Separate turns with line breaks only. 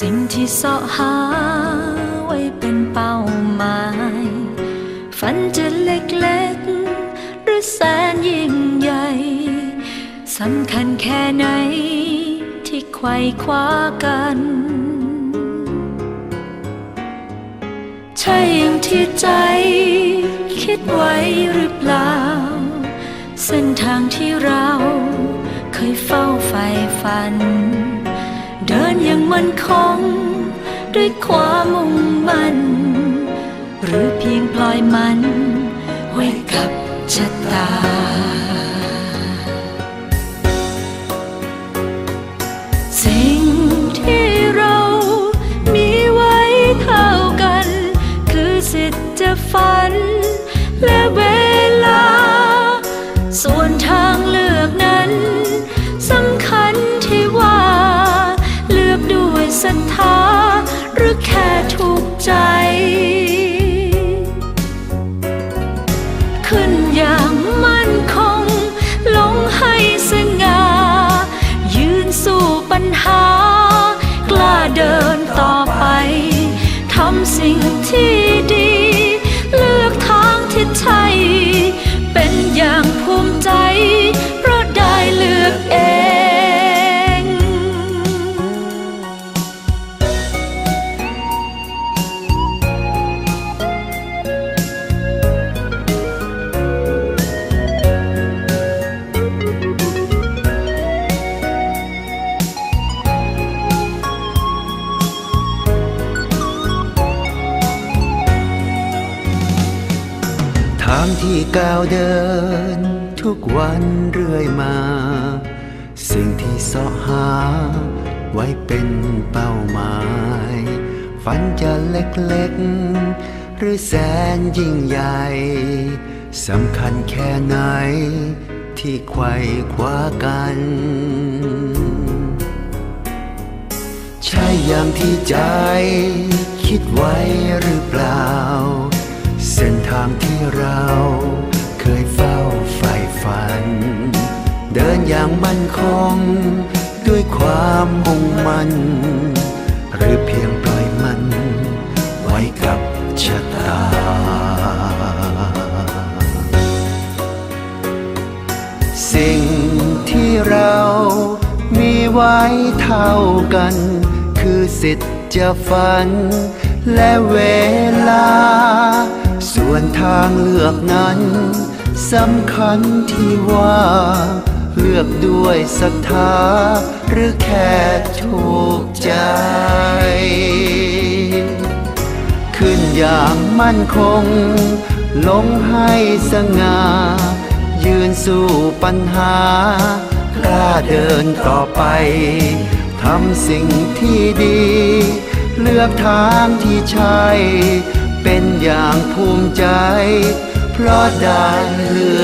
สิ่งที่เสาะหาไว้เป็นเป้าหมาย ฝันจะเล็กๆ หรือแสนยิ่งใหญ่สำคัญแค่ไหน ที่ไขว่คว้ากัน ใช่อย่างที่ใจ คิดไว้หรือเปล่า เส้นทางที่เราเคยเฝ้าใฝ่ฝัน นอย่างมันคง ด้วยความมุ่งมั่น หรือเพียงปล่อยมัน ไว้กับชะตาสิ่งที่เรามีไว้เท่ากัน คือสิทธิ์จะฝัน และเวลา ส่วนทางเลือกนั้น ศรัทธาางที่ก้า
วเดิน ทุกวันเรื่อยมา สิ่งที่เสาะหา ไว้เป็นเป้าหมาย ฝันจะเล็กๆ หรือแสนยิ่งใหญ่สำคัญแค่ไหน ที่ไขว่คว้ากัน ใช่อย่างที่ใจ เดินอย่างมั่นคง ด้วยความมุ่งมั่น หรือเพียงปล่อยมัน ไว้กับชะตา สิ่งที่เรามีไว้เท่ากัน คือสิทธิ์จะฝัน และเวลา ส่วนทางเลือกนั้นสำคัญที่ว่า เลือกด้วยศรัทธา หรือแค่ถูกใจ ขึ้นอย่างมั่นคง ลงให้สง่า ยืนสู้ปัญหากล้าเดินต่อไป ทำสิ่งที่ดี เลือกทางที่ใช่ เป็นอย่างภูมิใจ เพราะได้เลือก